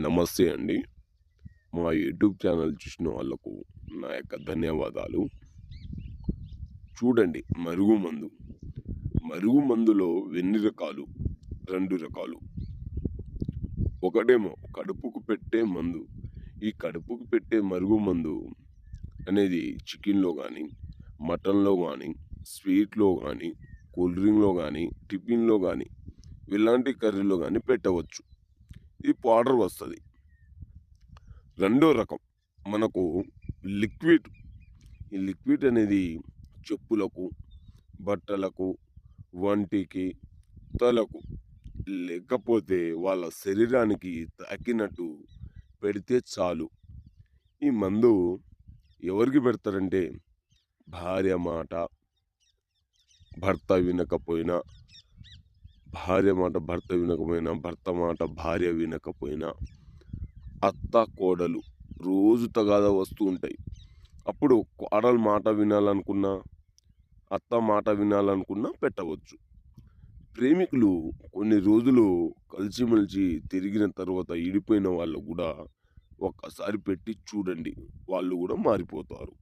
నమస్తే అండి. మా యూట్యూబ్ ఛానల్ చూసిన వాళ్ళకు నా యొక్క ధన్యవాదాలు. చూడండి మరుగు మందు. మరుగు మందులో ఎన్ని రకాలు? రెండు రకాలు. ఒకటేమో కడుపుకు పెట్టే మందు. ఈ కడుపుకు పెట్టే మరుగు మందు అనేది చికెన్లో కానీ మటన్లో కానీ స్వీట్లో కానీ కూల్ డ్రింక్లో కానీ టిఫిన్లో కానీ ఇలాంటి కర్రీలో కానీ పెట్టవచ్చు. ఈ పౌడర్ వస్తుంది. రెండో రకం మనకు లిక్విడ్. ఈ లిక్విడ్ అనేది చెప్పులకు బట్టలకు వంటికి తలకు లేకపోతే వాళ్ళ శరీరానికి తాకినట్టు పెడితే చాలు. ఈ మందు ఎవరికి పెడతారంటే భార్య మాట భర్త వినకపోయినా భార్య మాట భర్త వినకపోయినా భర్త మాట భార్య వినకపోయినా అత్త కోడలు రోజు తగాద వస్తూ ఉంటాయి. అప్పుడు కోడలు మాట వినాలనుకున్నా అత్త మాట వినాలనుకున్నా పెట్టవచ్చు. ప్రేమికులు కొన్ని రోజులు కలిసిమెలిసి తిరిగిన తర్వాత ఇడిపోయిన వాళ్ళు కూడా ఒక్కసారి పెట్టి చూడండి వాళ్ళు కూడా మారిపోతారు.